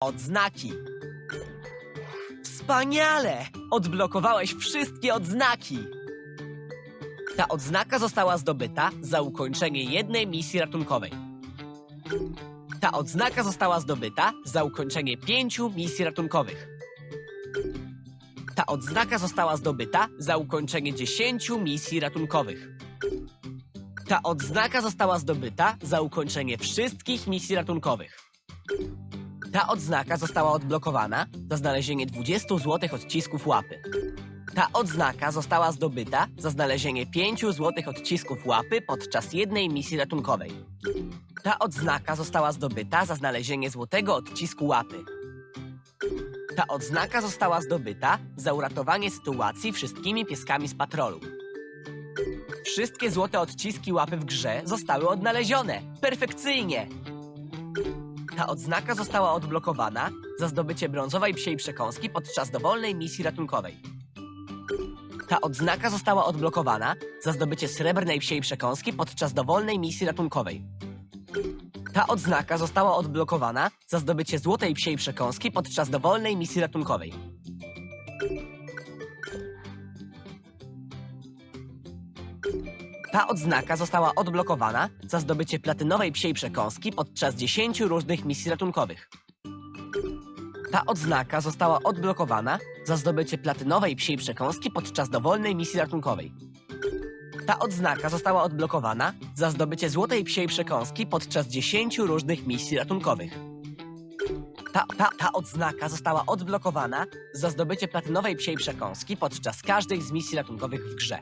Odznaki. Wspaniale! Odblokowałeś wszystkie odznaki. Ta odznaka została zdobyta za ukończenie jednej misji ratunkowej. Ta odznaka została zdobyta za ukończenie pięciu misji ratunkowych. Ta odznaka została zdobyta za ukończenie dziesięciu misji ratunkowych. Ta odznaka została zdobyta za ukończenie wszystkich misji ratunkowych. Ta odznaka została odblokowana za znalezienie 20 złotych odcisków łapy. Ta odznaka została zdobyta za znalezienie 5 złotych odcisków łapy podczas jednej misji ratunkowej. Ta odznaka została zdobyta za znalezienie złotego odcisku łapy. Ta odznaka została zdobyta za uratowanie sytuacji wszystkimi pieskami z patrolu. Wszystkie złote odciski łapy w grze zostały odnalezione. Perfekcyjnie! Ta odznaka została odblokowana za zdobycie brązowej psiej przekąski podczas dowolnej misji ratunkowej. Ta odznaka została odblokowana za zdobycie srebrnej psiej przekąski podczas dowolnej misji ratunkowej. Ta odznaka została odblokowana za zdobycie złotej psiej przekąski podczas dowolnej misji ratunkowej. Ta odznaka została odblokowana za zdobycie platynowej psiej przekąski podczas 10 różnych misji ratunkowych. Ta odznaka została odblokowana za zdobycie platynowej psiej przekąski podczas dowolnej misji ratunkowej. Ta odznaka została odblokowana za zdobycie złotej psiej przekąski podczas 10 różnych misji ratunkowych. Ta, ta, ta odznaka została odblokowana za zdobycie platynowej psiej przekąski podczas każdej z misji ratunkowych w grze.